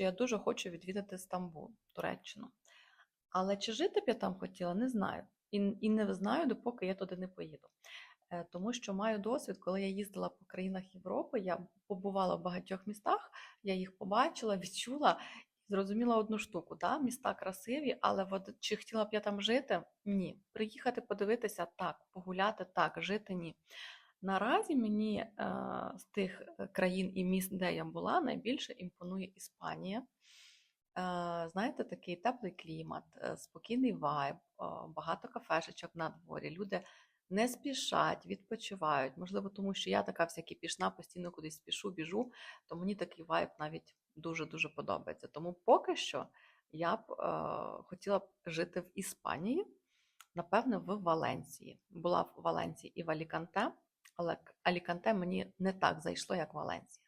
що я дуже хочу відвідати Стамбул, Туреччину. Але чи жити б я там хотіла, не знаю. І, і не знаю, допоки я туди не поїду. Е, Тому що маю досвід, коли я їздила по країнах Європи, я побувала в багатьох містах, я їх побачила, відчула зрозуміла одну штуку. Да? Міста красиві, але от чи хотіла б я там жити? Ні. Приїхати подивитися так, погуляти так, жити ні. Наразі мені е, з тих е, країн і міст, де я була, найбільше імпонує Іспанія. Е, знаєте, такий теплий клімат, спокійний вайб, багато кафешечок на дворі. Люди не спішать, відпочивають. Можливо, тому що я така всякі пішна, постійно кудись спішу, біжу, то мені такий вайб навіть дуже-дуже подобається. Тому поки що я б хотіла б жити в Іспанії, напевне, в Валенції. Була в Валенції і в Аліканте, але Аліканте мені не так зайшло, як Валенція.